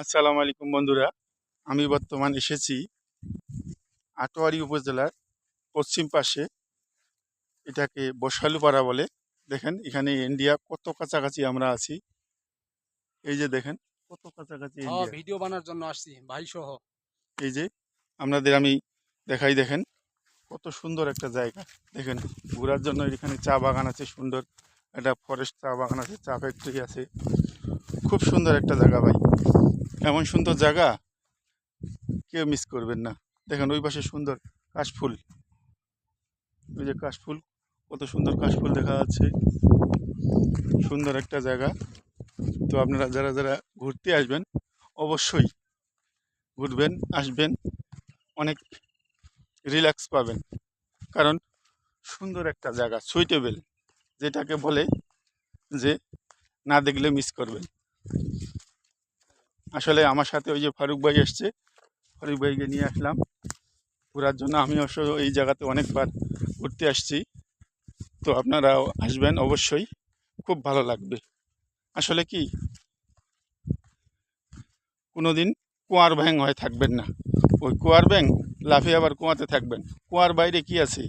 আসসালামু আলাইকুম বন্ধুরা। আমি বর্তমান এসেছি আটোয়ারি উপজেলার পশ্চিম পাশে। এটাকে বসালুপাড়া বলে। দেখেন এখানে ইন্ডিয়া কত কাছাকাছি আমরা আছি। এই যে দেখেন কত কাছাকাছি ইন্ডিয়া। ভিডিও বানার জন্য আসছি ভাই সহ। এই যে আপনাদের আমি দেখাই দেখেন কত সুন্দর একটা জায়গা। দেখেন ঘোরার জন্য এখানে চা বাগান আছে সুন্দর। একটা ফরেস্ট চা বাগান আছে, চা ফ্যাক্টরি আছে। খুব সুন্দর একটা জায়গা ভাই। এমন সুন্দর জায়গা, কেউ মিস করবেন না। দেখেন ওই পাশে সুন্দর কাশফুল। ওই যে কাশফুল, কত সুন্দর কাশফুল দেখা যাচ্ছে। সুন্দর একটা জায়গা। তো আপনারা যারা যারা ঘুরতে আসবেন, অবশ্যই ঘুরবেন, আসবেন। অনেক রিল্যাক্স পাবেন। কারণ সুন্দর একটা জায়গা সুইটেবল যেটাকে বলে যে না দেখলে মিস করবেন। আসলে আমার সাথে ওই যে ফারুক ভাই এসছে, ফারুক ভাইকে নিয়ে আসলাম। ঘোরার জন্য আমি অবশ্য এই জায়গাতে অনেকবার ঘুরতে আসছি। তো আপনারাও আসবেন অবশ্যই, খুব ভালো লাগবে। আসলে কি? কোনো দিন কুয়ার ব্যাং হয়ে থাকবেন না। ওই কুয়ার ব্যাং লাফিয়ে আবার কুয়াতে থাকবেন। কুয়ার বাইরে কি আছে?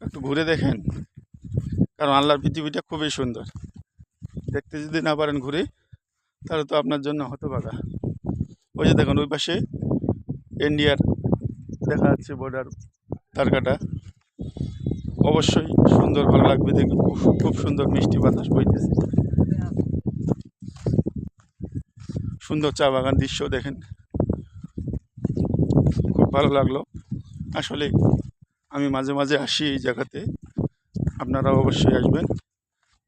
একটু ঘুরে দেখেন। কারণ আল্লাহর পৃথিবীটা খুবই সুন্দর। দেখতে যদি না পারেন ঘুরে, তাহলে তো আপনার জন্য হতে পারা ওই যে দেখুন, ওই পাশে ইন্ডিয়ার দেখা যাচ্ছে বর্ডার তারকাটা। অবশ্যই সুন্দর ভালো লাগবে দেখুন। খুব খুব সুন্দর মিষ্টি বাতাস বইতেছে। সুন্দর চা বাগান দৃশ্য দেখেন। খুব ভালো লাগল। আসলে আমি মাঝে মাঝে আসি এই জায়গাতে। আপনারা অবশ্যই আসবেন।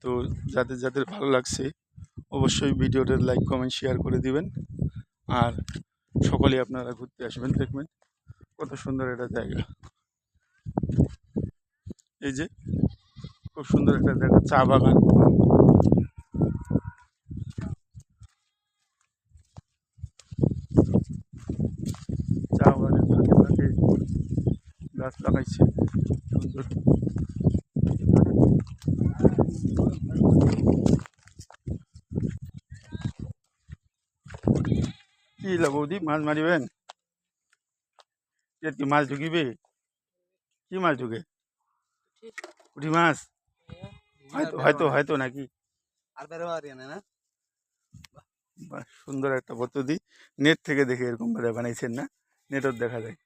তো যাদের যাদের ভালো লাগছে, অবশ্যই ভিডিওটা লাইক, কমেন্ট, শেয়ার করে দিবেন। আর সকলেই আপনারা ঘুরতে আসবেন, দেখবেন কত সুন্দর একটা জায়গা। এই যে খুব সুন্দর একটা জায়গা, চা বাগান। চা বাগানের ফাঁকে ফাঁকে গাছ লাগাইছে। সুন্দর। কি বৌদি? মাছ মারিবেন? কি মাছ ঢুকিবে? কি মাছ ঢুকে? পুঁটি মাছ? হয়তো হয়তো হয়তো নাকি। সুন্দর একটা পদ্ধতি। নেট থেকে দেখে এরকম ভাবে বানাইছেন না? নেটও দেখা যায়।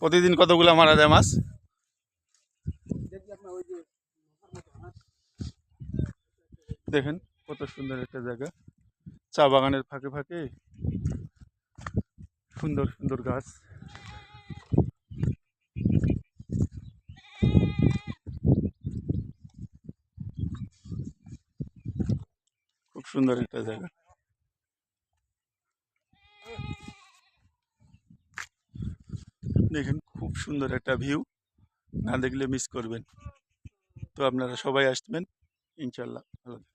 প্রতিদিন কতগুলা মারা যায় মাছ। দেখেন কত সুন্দর একটা জায়গা। চা বাগানের ফাঁকে ফাঁকে সুন্দর সুন্দর গাছ। খুব সুন্দর একটা জায়গা। দেখেন, খুব সুন্দর একটা ভিউ। না দেখলে মিস করবেন। তো আপনারা সবাই আসবেন ইনশাল্লাহ ভালো।